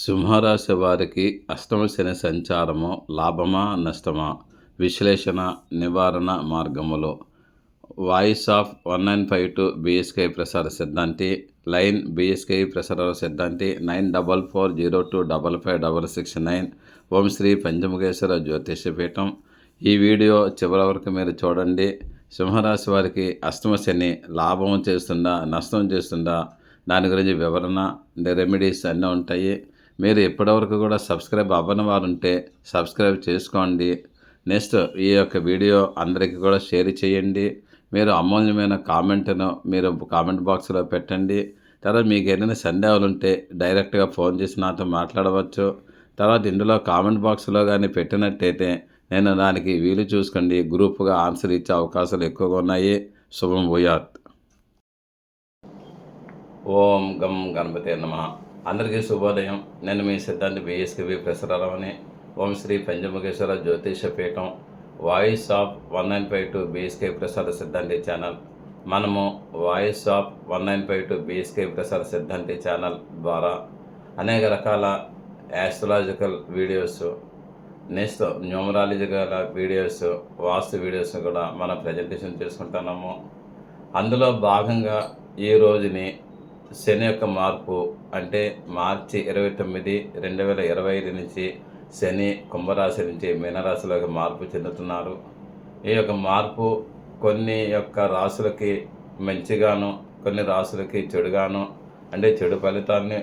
సింహరాశి వారికి అష్టమ శని సంచారము లాభమా నష్టమా? విశ్లేషణ నివారణ మార్గములు. Voice of one nine five two BSK Prasara Siddhanti line BSK Prasara Siddhanti nine double four zero two double five double six nine. Om Shri Panchamukheshwara Jyotishapeetham ఈ వీడియో చివరి వరకు మీరు చూడండి. సింహరాశి వారికి అష్టమ శని లాభం చేస్తుందా నష్టం చేస్తుందా? దాని గురించి వివరణ రెమెడీస్ అన్నీ ఉంటాయి. మీరు ఇప్పటివరకు కూడా సబ్స్క్రైబ్ అవ్వని వారు ఉంటే సబ్స్క్రైబ్ చేసుకోండి. నెక్స్ట్ ఈ యొక్క వీడియో అందరికీ కూడా షేర్ చేయండి. మీరు అమూల్యమైన కామెంట్ను మీరు కామెంట్ బాక్స్లో పెట్టండి. తర్వాత మీకు ఏదైనా సందేహాలు ఉంటే డైరెక్ట్గా ఫోన్ చేసి నాతో మాట్లాడవచ్చు. తర్వాత ఇందులో కామెంట్ బాక్స్లో కానీ పెట్టినట్టయితే నేను దానికి వీలు చూసుకోండి. గ్రూప్గా ఆన్సర్ ఇచ్చే అవకాశాలు ఎక్కువగా ఉన్నాయి. శుభం భూయాత్. ఓం గం గణపతి నమ. అందరికీ శుభోదయం. నేను మీ సిద్ధాంతి BSKV ప్రసరాలని Om Shri Panchamukheshwara Jyotisha Peetham voice of one nine five two BSK Prasada Siddhanti channel. మనము voice of one nine five two BSK Prasada Siddhanti channel ద్వారా అనేక రకాల astrological videos next numerological videos Vastu videos కూడా మనం presentation చేసుకుంటున్నాము. అందులో భాగంగా ఈ రోజుని శని యొక్క మార్పు అంటే మార్చి ఇరవై తొమ్మిది రెండు వేల ఇరవై ఐదు నుంచి శని కుంభరాశి నుంచి మీనరాశిలోకి మార్పు చెందుతున్నారు. ఈ యొక్క మార్పు కొన్ని యొక్క రాశులకి మంచిగాను కొన్ని రాశులకి చెడుగాను అంటే చెడు ఫలితాన్ని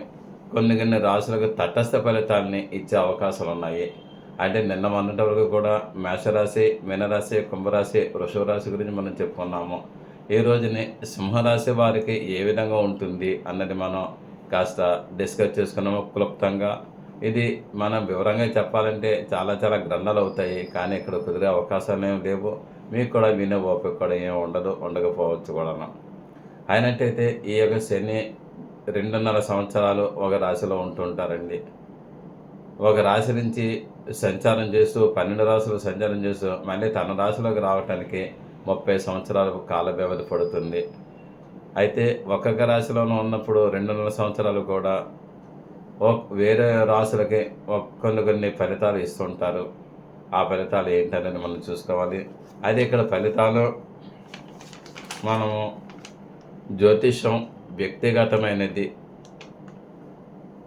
కొన్ని కొన్ని రాశులకు తటస్థ ఫలితాన్ని ఇచ్చే అవకాశాలు ఉన్నాయి. అంటే నిన్న మొన్నటి వరకు కూడా మేషరాశి మీనరాశి కుంభరాశి వృషభ రాశి గురించి మనం చెప్పుకున్నాము. ఈ రోజుని సింహరాశి వారికి ఏ విధంగా ఉంటుంది అన్నది మనం కాస్త డిస్కస్ చేసుకున్నాము క్లుప్తంగా. ఇది మనం వివరంగా చెప్పాలంటే చాలా చాలా గ్రంథాలు అవుతాయి కానీ ఇక్కడ కుదిరే అవకాశాలు ఏమి లేవు. మీకు కూడా వినే ఓపిక కూడా ఏమి ఉండదు ఉండకపోవచ్చు కూడా అయినట్టయితే ఈ యొక్క శని రెండున్నర సంవత్సరాలు ఒక రాశిలో ఉంటుంటారండి. ఒక రాశి నుంచి సంచారం చేస్తూ పన్నెండు రాశులు సంచారం చేస్తూ మళ్ళీ తన రాశిలోకి రావటానికి ముప్పై సంవత్సరాల కాల వ్యవధి పడుతుంది. అయితే ఒక్కొక్క రాశిలోనూ ఉన్నప్పుడు రెండున్నర సంవత్సరాలు కూడా వేరే రాశులకి కొన్ని కొన్ని ఫలితాలు ఇస్తుంటారు. ఆ ఫలితాలు ఏంటనేది మనం చూసుకోవాలి. అయితే ఇక్కడ ఫలితాలు మనము జ్యోతిషం వ్యక్తిగతమైనది.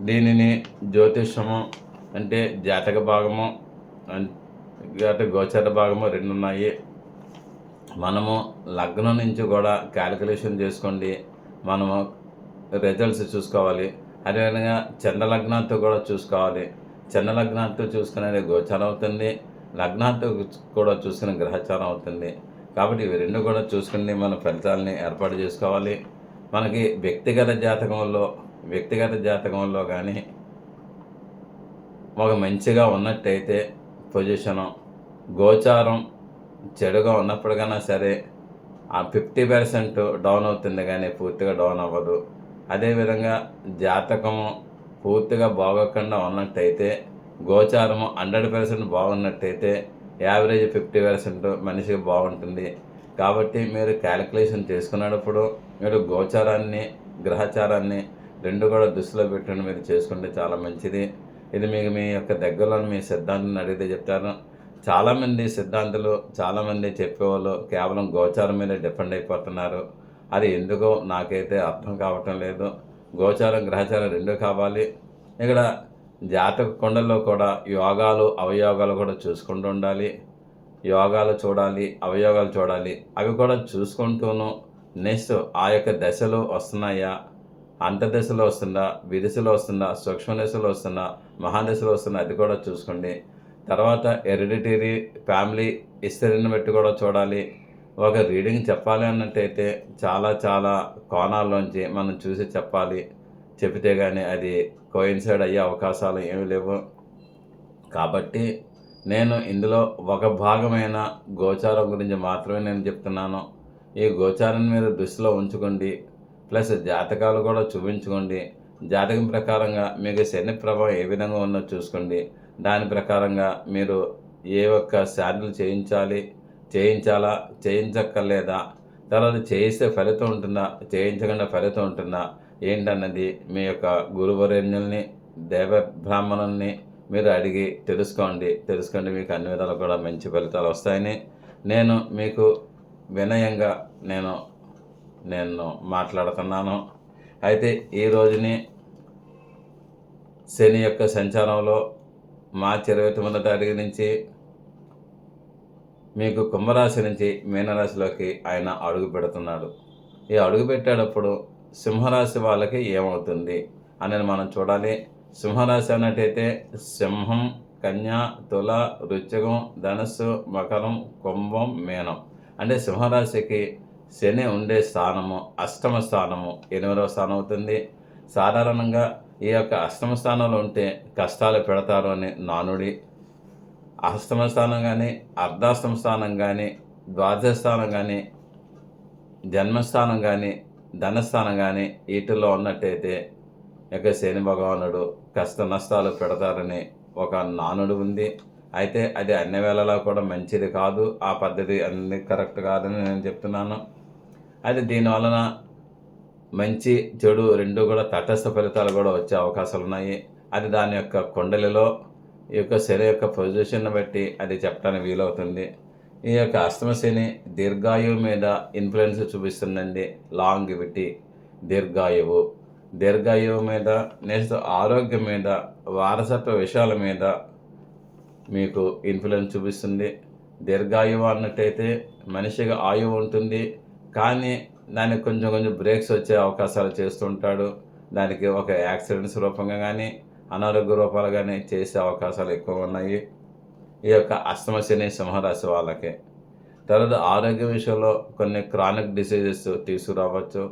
దీనిని జ్యోతిషము అంటే జాతక భాగము అంటే గోచర భాగము రెండు ఉన్నాయి మనము లగ్నం నుంచి కూడా క్యాలిక్యులేషన్ చేసుకోండి. మనము రిజల్ట్స్ చూసుకోవాలి. అదేవిధంగా చంద్రలగ్నంతో కూడా చూసుకోవాలి. చంద్రలగ్నంతో చూసుకునేది గోచారం అవుతుంది. లగ్నంతో కూడా చూసుకునే గ్రహచారం అవుతుంది. కాబట్టి ఇవి రెండు కూడా చూసుకుని మన ఫలితాలని ఏర్పాటు చేసుకోవాలి. మనకి వ్యక్తిగత జాతకంలో వ్యక్తిగత జాతకంలో కానీ ఒక మంచిగా ఉన్నట్టయితే పొజిషను గోచారం చెడుగా ఉన్నప్పటికైనా సరే ఆ ఫిఫ్టీ పర్సెంట్ డౌన్ అవుతుంది కానీ పూర్తిగా డౌన్ అవ్వదు. అదేవిధంగా జాతకము పూర్తిగా బాగోకుండా ఉన్నట్టయితే గోచారము హండ్రెడ్ పర్సెంట్ బాగున్నట్టయితే యావరేజ్ ఫిఫ్టీ పర్సెంట్ మనిషికి బాగుంటుంది. కాబట్టి మీరు క్యాలిక్యులేషన్ చేసుకునేటప్పుడు మీరు గోచారాన్ని గ్రహచారాన్ని రెండు కూడా దృష్టిలో పెట్టుకుని మీరు చేసుకుంటే చాలా మంచిది. ఇది మీకు మీ యొక్క దగ్గరలో మీ సిద్ధాంతాన్ని అడిగితే చెప్తారు. చాలామంది సిద్ధాంతులు చాలామంది చెప్పేవాళ్ళు కేవలం గోచారం మీద డిపెండ్ అయిపోతున్నారు. అది ఎందుకో నాకైతే అర్థం కావటం లేదు. గోచారం గ్రహచారం రెండూ కావాలి. ఇక్కడ జాతక కొండల్లో కూడా యోగాలు అవయోగాలు కూడా చూసుకుంటూ ఉండాలి. యోగాలు చూడాలి అవయోగాలు చూడాలి. అవి కూడా చూసుకుంటూను నెక్స్ట్ ఆ యొక్క దశలు వస్తున్నాయా? అంతర్దశలో వస్తుందా? విదిశలో వస్తుందా? సూక్ష్మ దశలో వస్తుందా? మహాదశలో వస్తుందా? అది కూడా చూసుకోండి. తర్వాత ఎరిడిటరీ ఫ్యామిలీ హిస్టరీని బట్టి కూడా చూడాలి. ఒక రీడింగ్ చెప్పాలి అన్నట్టయితే చాలా చాలా కోణాల్లోంచి మనం చూసి చెప్పాలి. చెబితే కానీ అది కోయిన్సైడ్ అయ్యే అవకాశాలు ఏమి లేవు. కాబట్టి నేను ఇందులో ఒక భాగమైన గోచారం గురించి మాత్రమే నేను చెప్తున్నాను. ఈ గోచారం మీద దృష్టిలో ఉంచుకోండి. ప్లస్ జాతకాలు కూడా చూపించుకోండి. జాతకం ప్రకారంగా మీకు శని ప్రభావం ఏ విధంగా ఉందో చూసుకోండి. దాని ప్రకారంగా మీరు ఏ ఒక్క శాండ్లు చేయించాలి చేయించాలా చేయించక్కర్లేదా తర్వాత చేయిస్తే ఫలితం ఉంటుందా చేయించకుండా ఫలితం ఉంటుందా ఏంటన్నది మీ యొక్క గురువరేణ్యుల్ని దేవ బ్రాహ్మణుల్ని మీరు అడిగి తెలుసుకోండి. తెలుసుకోండి మీకు అన్ని విధాలు కూడా మంచి ఫలితాలు వస్తాయని. నేను మీకు వినయంగా నేను నేను మాట్లాడుతున్నాను. అయితే ఈ రోజుని శని యొక్క సంచారంలో మార్చి ఇరవై తొమ్మిదో తారీఖు నుంచి మీకు కుంభరాశి నుంచి మీనరాశిలోకి ఆయన అడుగు పెడుతున్నాడు. ఈ అడుగు పెట్టేటప్పుడు సింహరాశి వాళ్ళకి ఏమవుతుంది అనేది మనం చూడాలి. సింహరాశి అన్నట్టయితే సింహం కన్య తుల రుచికం ధనస్సు మకరం కుంభం మీనం. అంటే సింహరాశికి శని ఉండే స్థానము అష్టమ స్థానము ఎనిమిదవ స్థానం అవుతుంది. సాధారణంగా ఈ యొక్క అష్టమ స్థానంలో ఉంటే కష్టాలు పెడతారు అని నానుడి అష్టమ స్థానం కానీ అర్ధాష్టమ స్థానం కానీ ద్వాదశ స్థానం కానీ జన్మస్థానం కానీ ధనస్థానం కానీ వీటిల్లో ఉన్నట్టయితే ఇక శని భగవానుడు కష్ట నష్టాలు పెడతారని ఒక నానుడు ఉంది. అయితే అది అన్ని వేళలా కూడా మంచిది కాదు. ఆ పద్ధతి అన్ని కరెక్ట్ కాదని నేను చెప్తున్నాను. అయితే దీనివలన మంచి చెడు రెండు కూడా తటస్థ ఫలితాలు కూడా వచ్చే అవకాశాలు ఉన్నాయి అది దాని యొక్క కుండలిలో ఈ యొక్క శని యొక్క పొజిషన్ను బట్టి అది చెప్పడానికి వీలవుతుంది. ఈ యొక్క అష్టమశని దీర్ఘాయువు మీద ఇన్ఫ్లుయెన్స్ చూపిస్తుందండి. లాంగివిటీ దీర్ఘాయువు. దీర్ఘాయువు మీద నెక్స్ట్ ఆరోగ్యం మీద వారసత్వ విషయాల మీద మీకు ఇన్ఫ్లుయెన్స్ చూపిస్తుంది. దీర్ఘాయువు అన్నట్టయితే మనిషిగా ఆయువు ఉంటుంది. కానీ దానికి కొంచెం కొంచెం బ్రేక్స్ వచ్చే అవకాశాలు చేస్తుంటాడు. దానికి ఒక యాక్సిడెంట్స్ రూపంగా కానీ అనారోగ్య రూపాలు కానీ చేసే అవకాశాలు ఎక్కువ ఉన్నాయి. ఈ యొక్క అష్టమ శని సింహరాశి వాళ్ళకి. తర్వాత ఆరోగ్య విషయంలో కొన్ని క్రానిక్ డిసీజెస్ తీసుకురావచ్చు.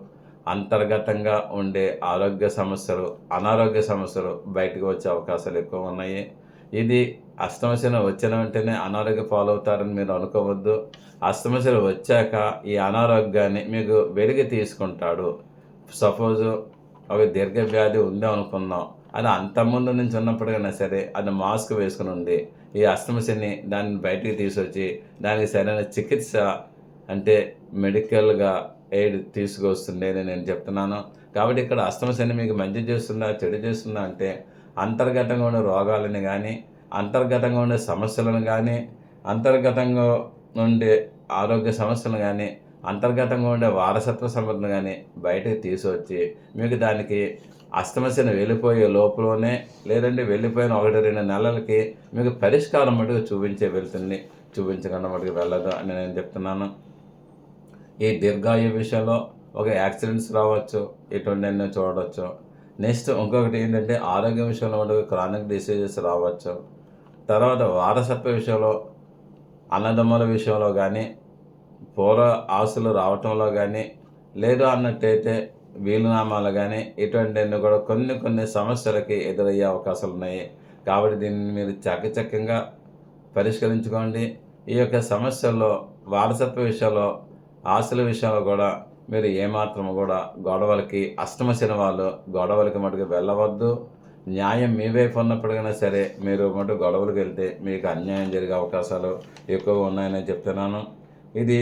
అంతర్గతంగా ఉండే ఆరోగ్య సమస్యలు అనారోగ్య సమస్యలు బయటకు వచ్చే అవకాశాలు ఎక్కువ ఉన్నాయి. ఇది అష్టమశని వచ్చిన వెంటనే అనారోగ్య పాలవుతారని మీరు అనుకోవద్దు. అష్టమశని వచ్చాక ఈ అనారోగ్యాన్ని మీకు వెలిగి తీసుకుంటాడు. సపోజ్ ఒక దీర్ఘ వ్యాధి ఉంది అనుకుందాం. అది అంతకుముందు నుంచి ఉన్నప్పటికైనా సరే అది మాస్క్ వేసుకుని ఉంది ఈ అష్టమశని దాన్ని బయటికి తీసుకొచ్చి దానికి సరైన చికిత్స అంటే మెడికల్గా ఎయిడ్ తీసుకొస్తుంది అని నేను చెప్తున్నాను. కాబట్టి ఇక్కడ అష్టమశని మీకు మంచి చేస్తుందా చెడు చేస్తుందా అంటే అంతర్గతంగా ఉన్న రోగాలని కానీ అంతర్గతంగా ఉండే సమస్యలను కానీ అంతర్గతంగా ఉండే ఆరోగ్య సమస్యలను కానీ అంతర్గతంగా ఉండే వారసత్వ సంపదను కానీ బయటకు తీసుకొచ్చి మీకు దానికి అస్తమశని వెళ్ళిపోయే లోపలనే లేదంటే వెళ్ళిపోయిన ఒకటి రెండు నెలలకి మీకు పరిష్కారం మటుకు చూపించే వెళ్తుంది చూపించకుండా మటుకు వెళ్ళదు అని నేను చెప్తున్నాను. ఈ దీర్ఘాయు విషయంలో ఒక యాక్సిడెంట్స్ రావచ్చు ఇటువంటి చూడవచ్చు నెక్స్ట్ ఇంకొకటి ఏంటంటే ఆరోగ్య విషయంలో మటుకు క్రానిక్ డిసీజెస్ రావచ్చు. తర్వాత వారసత్వ విషయంలో అన్నదమ్ముల విషయంలో కానీ పూర్వ ఆస్తులు రావటంలో కానీ లేదు అన్నట్టయితే వీలునామాలు కానీ ఇటువంటివన్నీ కూడా కొన్ని కొన్ని సమస్యలకి ఎదురయ్యే అవకాశాలు ఉన్నాయి. కాబట్టి దీన్ని మీరు చకచక్యంగా పరిష్కరించుకోండి. ఈ యొక్క సమస్యల్లో వారసత్వ విషయంలో ఆస్తుల విషయంలో కూడా మీరు ఏమాత్రం కూడా గొడవలకి అష్టమ వాళ్ళు గొడవలకి మటుకు వెళ్ళవద్దు. న్యాయం మీ వైపు ఉన్నప్పటికైనా సరే మీరు మటు గొడవలకు వెళ్తే మీకు అన్యాయం జరిగే అవకాశాలు ఎక్కువగా ఉన్నాయని చెప్తున్నాను. ఇది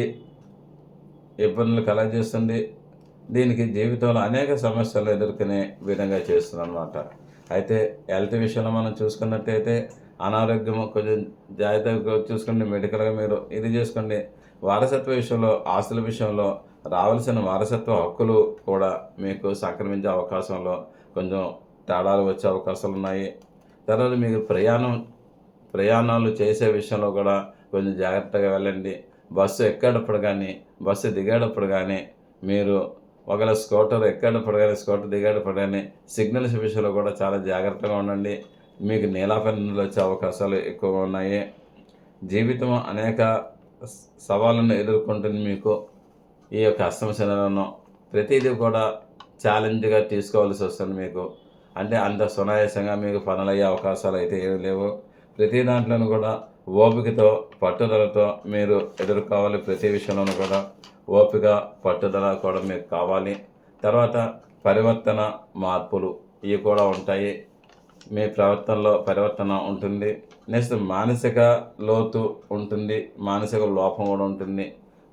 ఇబ్బందులు కలగజేస్తుంది. దీనికి జీవితంలో అనేక సమస్యలు ఎదుర్కొనే విధంగా చేస్తుంది అనమాట అయితే హెల్త్ విషయంలో మనం చూసుకున్నట్టయితే అనారోగ్యం కొంచెం జాగ్రత్తగా చూసుకోండి. మెడికల్గా మీరు ఇది చేసుకోండి. వారసత్వ విషయంలో ఆస్తుల విషయంలో రావాల్సిన వారసత్వ హక్కులు కూడా మీకు సంక్రమించే అవకాశంలో కొంచెం తేడాలు వచ్చే అవకాశాలు ఉన్నాయి. తర్వాత మీకు ప్రయాణం ప్రయాణాలు చేసే విషయంలో కూడా కొంచెం జాగ్రత్తగా వెళ్ళండి. బస్సు ఎక్కేటప్పుడు కానీ బస్సు దిగేటప్పుడు కానీ మీరు ఒకవేళ స్కూటర్ ఎక్కేటప్పుడు కానీ స్కూటర్ దిగేటప్పుడు కానీ సిగ్నల్స్ విషయంలో కూడా చాలా జాగ్రత్తగా ఉండండి. మీకు నీలాపన్నులు వచ్చే అవకాశాలు ఎక్కువగా ఉన్నాయి. జీవితం అనేక సవాళ్ళను ఎదుర్కొంటుంది మీకు. ఈ యొక్క అష్టమశనలను ప్రతిదీ కూడా ఛాలెంజ్గా తీసుకోవాల్సి వస్తుంది మీకు. అంటే అంత సునాయాసంగా మీకు పనులు అయ్యే అవకాశాలు అయితే ఏమి లేవు. ప్రతి దాంట్లోనూ కూడా ఓపికతో పట్టుదలతో మీరు ఎదుర్కోవాలి ప్రతి విషయంలోనూ కూడా. ఓపిక పట్టుదల కూడా మీకు కావాలి. తర్వాత పరివర్తన మార్పులు ఇవి కూడా ఉంటాయి. మీ ప్రవర్తనలో పరివర్తన ఉంటుంది. నెక్స్ట్ మానసిక లోతు ఉంటుంది. మానసిక లోపం కూడా ఉంటుంది.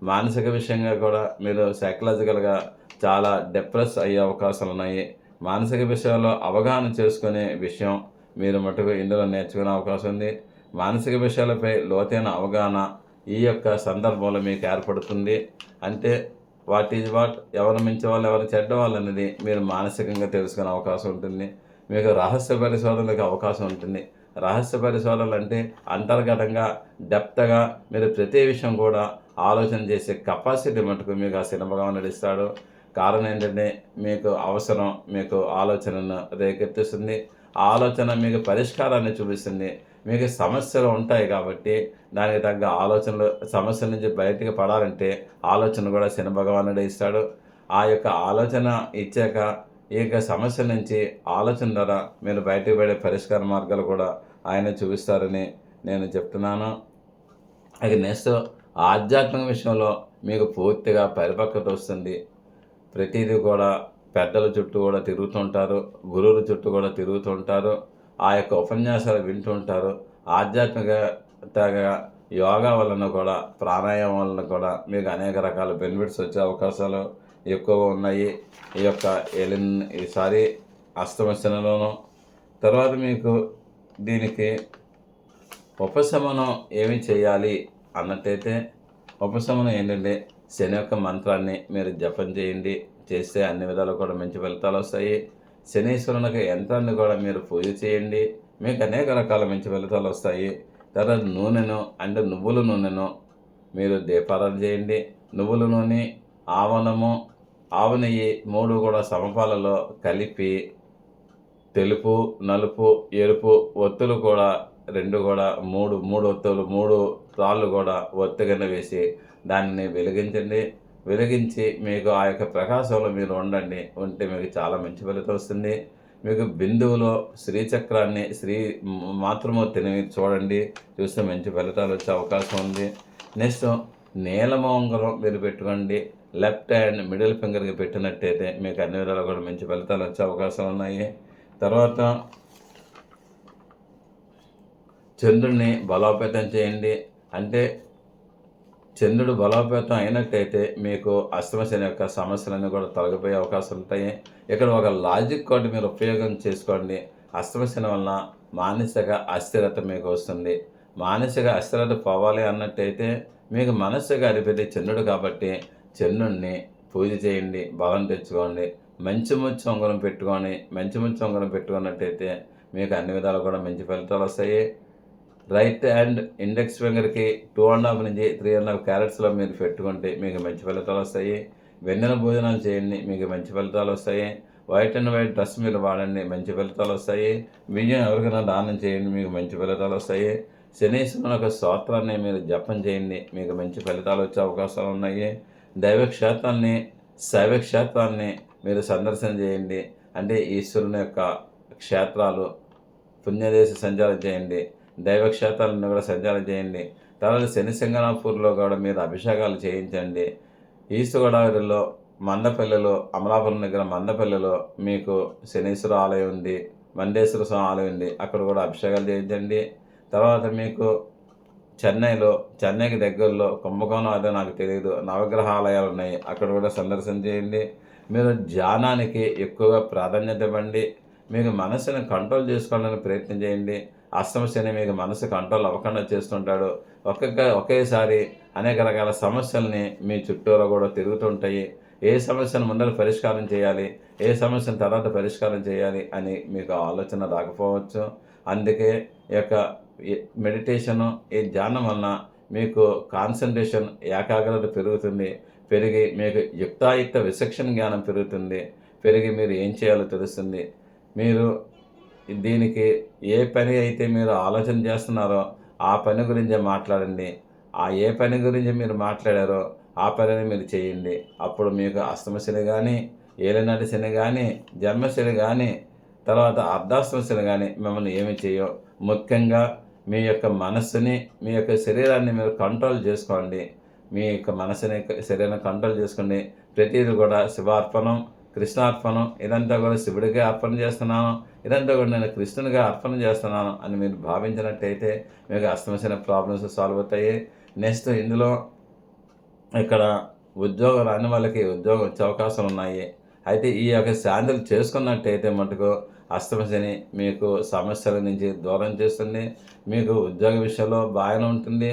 మానసిక విషయంగా కూడా మీరు సైకలాజికల్గా చాలా డిప్రెస్ అయ్యే అవకాశాలు ఉన్నాయి మానసిక విషయాల్లో అవగాహన చేసుకునే విషయం మీరు మటుకు ఇందులో నేర్చుకునే అవకాశం ఉంది. మానసిక విషయాలపై లోతైన అవగాహన ఈ యొక్క సందర్భంలో మీకు ఏర్పడుతుంది. అంటే వాట్ ఈజ్ వాట్ ఎవరు మించి వాళ్ళు ఎవరు చెడ్డ వాళ్ళు అనేది మీరు మానసికంగా తెలుసుకునే అవకాశం ఉంటుంది. మీకు రహస్య పరిశోధనలకు అవకాశం ఉంటుంది. రహస్య పరిశోధనలు అంటే అంతర్గతంగా డెప్త్గా మీరు ప్రతి విషయం కూడా ఆలోచన చేసే కెపాసిటీ మటుకు మీకు ఆ సినిమాగా నడుస్తాడు. కారణం ఏంటంటే మీకు అవసరం మీకు ఆలోచనను రేకెత్తిస్తుంది. ఆలోచన మీకు పరిష్కారాన్ని చూపిస్తుంది. మీకు సమస్యలు ఉంటాయి కాబట్టి దానికి తగ్గ ఆలోచనలు సమస్యల నుంచి బయటికి పడాలంటే ఆలోచన కూడా శని భగవానుడే ఇస్తాడు. ఆ యొక్క ఆలోచన ఇచ్చాక ఈ యొక్క సమస్య నుంచి ఆలోచన ద్వారా మీరు బయటకు పడే పరిష్కార మార్గాలు కూడా ఆయన చూపిస్తారని నేను చెప్తున్నాను. అది నెక్స్ట్ ఆధ్యాత్మిక విషయంలో మీకు పూర్తిగా పరిపక్వత వస్తుంది. ప్రతిదీ కూడా పెద్దల చుట్టూ కూడా తిరుగుతుంటారు గురువుల చుట్టూ కూడా తిరుగుతుంటారు ఆ యొక్క ఉపన్యాసాలు వింటుంటారు. ఆధ్యాత్మికతగా యోగా వలన కూడా ప్రాణాయామం వలన కూడా మీకు అనేక రకాల బెనిఫిట్స్ వచ్చే అవకాశాలు ఎక్కువ ఉన్నాయి. ఈ యొక్క ఎలిన్ ఈసారి అస్తమశనలోను తర్వాత మీకు దీనికి ఉపశమనం ఏమి చేయాలి అన్నట్టయితే ఉపశమనం ఏంటంటే శని యొక్క మంత్రాన్ని మీరు జపం చేయండి. చేస్తే అన్ని విధాలు కూడా మంచి ఫలితాలు వస్తాయి. శనీశ్వరునికి యంత్రాన్ని కూడా మీరు పూజ చేయండి. మీకు అనేక రకాల మంచి ఫలితాలు వస్తాయి. తర్వాత నూనెను అంటే నువ్వుల నూనెను మీరు దీపారాధన చేయండి. నువ్వుల నూనె ఆవనము ఆవు నెయ్యి మూడు కూడా సమపాలలో కలిపి తెలుపు నలుపు ఎరుపు ఒత్తులు కూడా రెండు కూడా మూడు మూడు ఒత్తులు మూడు రాళ్ళు కూడా ఒత్తి కింద వేసి దాన్ని వెలిగించండి. వెలిగించి మీకు ఆ యొక్క ప్రకాశంలో మీరు ఉండండి. ఉంటే మీకు చాలా మంచి ఫలితం వస్తుంది. మీకు బిందువులో శ్రీచక్రాన్ని శ్రీ మాతృమూర్తిని మీరు చూడండి. చూస్తే మంచి ఫలితాలు వచ్చే అవకాశం ఉంది. నెక్స్ట్ నీలమోంగరం మీరు పెట్టుకోండి. లెఫ్ట్ హ్యాండ్ మిడిల్ ఫింగర్కి పెట్టినట్టయితే మీకు అన్ని విధాలు కూడా మంచి ఫలితాలు వచ్చే అవకాశం ఉన్నాయి. తర్వాత చంద్రుడిని బలోపేతం చేయండి. అంటే చంద్రుడు బలోపేతం అయినట్టయితే మీకు అష్టమశని యొక్క సమస్యలన్నీ కూడా తొలగిపోయే అవకాశం ఉంటాయి. ఇక్కడ ఒక లాజిక్ కోడ్ మీరు ఉపయోగం చేసుకోండి. అష్టమశని వలన మానసిక అస్థిరత మీకు వస్తుంది. మానసిక అస్థిరత పోవాలి అన్నట్టయితే మీకు మనస్సుగా అధిపతి చంద్రుడు కాబట్టి చంద్రుడిని పూజ చేయండి బలం తెచ్చుకోండి మంచి ముచ్చు ఉంగరం పెట్టుకొని మంచి ముచ్చు ఉంగరం పెట్టుకున్నట్టయితే మీకు అన్ని విధాలు కూడా మంచి ఫలితాలు వస్తాయి. రైట్ హ్యాండ్ ఇండెక్స్ ఫింగర్కి టూ అండ్ హాఫ్ నుంచి త్రీ అండ్ హాఫ్ క్యారెట్స్లో మీరు పెట్టుకుంటే మీకు మంచి ఫలితాలు వస్తాయి. వెన్నెల భోజనాలు చేయండి మీకు మంచి ఫలితాలు వస్తాయి. వైట్ అండ్ వైట్ డ్రెస్ మీరు వాడండి మంచి ఫలితాలు వస్తాయి. బియ్యం ఎవరికైనా దానం చేయండి మీకు మంచి ఫలితాలు వస్తాయి. శనీశ్వరుని యొక్క స్తోత్రాన్ని మీరు జపం చేయండి మీకు మంచి ఫలితాలు వచ్చే అవకాశాలు ఉన్నాయి. దైవక్షేత్రాన్ని క్షేత్రాన్ని శైవ క్షేత్రాన్ని మీరు సందర్శన చేయండి. అంటే ఈశ్వరుని యొక్క క్షేత్రాలు పుణ్యదేశ సంచారం చేయండి. దైవక్షేత్రాలను కూడా సంచారం చేయండి. తర్వాత శని సింగనాపూర్లో కూడా మీరు అభిషేకాలు చేయించండి. ఈస్ట్ గోదావరిలో మందపల్లెలు అమలాపురం దగ్గర మందపల్లెలో మీకు శనీశ్వర ఆలయం ఉంది మండేశ్వర స్వామి ఆలయం ఉంది. అక్కడ కూడా అభిషేకాలు చేయించండి. తర్వాత మీకు చెన్నైలో చెన్నైకి దగ్గరలో కుంభకోణం అదే నాకు తెలియదు నవగ్రహ ఆలయాలు ఉన్నాయి. అక్కడ కూడా సందర్శన చేయండి. మీరు ధ్యానానికి ఎక్కువగా ప్రాధాన్యత ఇవ్వండి. మీకు మనసును కంట్రోల్ చేసుకోవాలని ప్రయత్నం చేయండి. అష్టమశని మీకు మనసు కంట్రోల్ అవ్వకుండా చేస్తుంటాడు. ఒక్కొక్క ఒకేసారి అనేక రకాల సమస్యల్ని మీ చుట్టూరా కూడా తిరుగుతుంటాయి. ఏ సమస్యను ముందర పరిష్కారం చేయాలి? ఏ సమస్యను తర్వాత పరిష్కారం చేయాలి అని మీకు ఆలోచన రాకపోవచ్చు. అందుకే ఈ యొక్క మెడిటేషను ఈ ధ్యానం వలన మీకు కాన్సన్ట్రేషన్ ఏకాగ్రత పెరుగుతుంది. పెరిగి మీకు యుక్తాయుక్త విచక్షణ జ్ఞానం పెరుగుతుంది. పెరిగి మీరు ఏం చేయాలో తెలుస్తుంది. మీరు దీనికి ఏ పని అయితే మీరు ఆలోచన చేస్తున్నారో ఆ పని గురించే మాట్లాడండి. ఆ ఏ పని గురించి మీరు మాట్లాడారో ఆ పనిని మీరు చేయండి. అప్పుడు మీకు అష్టమశని కానీ ఏలినాటి శని కానీ జన్మశని కానీ తర్వాత అర్ధాష్టమశని కానీ మిమ్మల్ని ఏమి చేయో ముఖ్యంగా మీ యొక్క మనస్సుని మీ యొక్క శరీరాన్ని మీరు కంట్రోల్ చేసుకోండి. మీ యొక్క మనసుని శరీరాన్ని కంట్రోల్ చేసుకోండి ప్రతిదీ కూడా శివార్పణం కృష్ణార్పణం ఇదంతా కూడా శివుడిగా అర్పణ చేస్తున్నాను ఇదంతా కూడా నేను కృష్ణునిగా అర్పణ చేస్తున్నాను అని మీరు భావించినట్టయితే మీకు అస్తమసిన ప్రాబ్లమ్స్ సాల్వ్ అవుతాయి. నెక్స్ట్ ఇందులో ఇక్కడ ఉద్యోగం రాని వాళ్ళకి ఉద్యోగం వచ్చే అవకాశాలు ఉన్నాయి. అయితే ఈ యొక్క శాంతులు చేసుకున్నట్టయితే మటుకు అస్తమశని మీకు సమస్యల నుంచి దూరం చేస్తుంది. మీకు ఉద్యోగ విషయంలో బాగానే ఉంటుంది.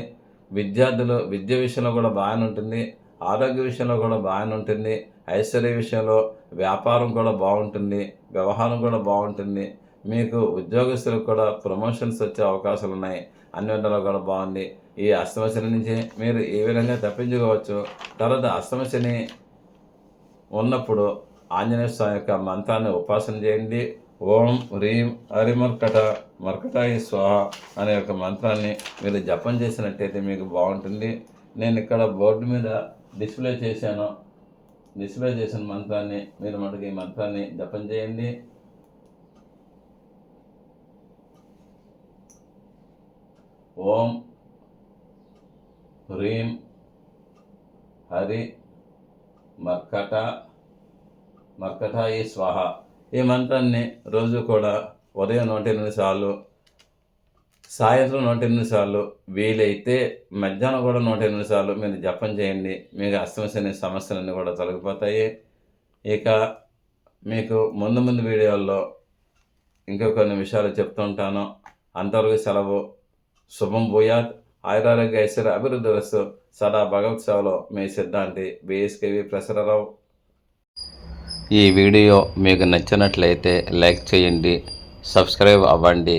విద్యార్థులు విద్య విషయంలో కూడా బాగానే ఉంటుంది. ఆరోగ్య విషయంలో కూడా బాగానే ఉంటుంది. ఐశ్వర్య విషయంలో వ్యాపారం కూడా బాగుంటుంది వ్యవహారం కూడా బాగుంటుంది. మీకు ఉద్యోగస్తులకు కూడా ప్రమోషన్స్ వచ్చే అవకాశాలు ఉన్నాయి. అన్ని విధాలు కూడా బాగుంది. ఈ అష్టమశని నుంచి మీరు ఏ విధంగా తప్పించుకోవచ్చు? తర్వాత అష్టమశని ఉన్నప్పుడు ఆంజనేయ స్వామి యొక్క మంత్రాన్ని ఉపాసన చేయండి. ఓం హ్రీం హరిమర్కట మర్కటాయి స్వాహ అనే యొక్క మంత్రాన్ని మీరు జపం చేసినట్టయితే మీకు బాగుంటుంది. నేను ఇక్కడ బోర్డు మీద డిస్ప్లే చేశాను. డిస్ప్లే చేసిన మంత్రాన్ని మీరు మనకి ఈ మంత్రాన్ని జపం చేయండి. ఓం హ్రీం హరి మర్కట మర్కటాయి స్వాహ. ఈ మంత్రాన్ని రోజు కూడా ఉదయం నూట ఎనిమిది సార్లు సాయంత్రం నూట ఎనిమిది సార్లు వీలైతే మధ్యాహ్నం కూడా నూట ఎనిమిది సార్లు మీరు జపం చేయండి. మీకు అస్తమశని సమస్యలన్నీ కూడా తొలగిపోతాయి. ఇక మీకు ముందు ముందు వీడియోల్లో ఇంకా కొన్ని విషయాలు చెప్తుంటాను అంతవరకు సెలవు. శుభం భూయాత్. ఆయురారోగ్య ఐశ్వర్య అభివృద్ధి వస్తు సదా భగవత్ సేవలో మీ సిద్ధాంతి బిఎస్కేవి ప్రసరరావు ఈ వీడియో మీకు నచ్చినట్లయితే లైక్ చేయండి సబ్స్క్రైబ్ అవ్వండి.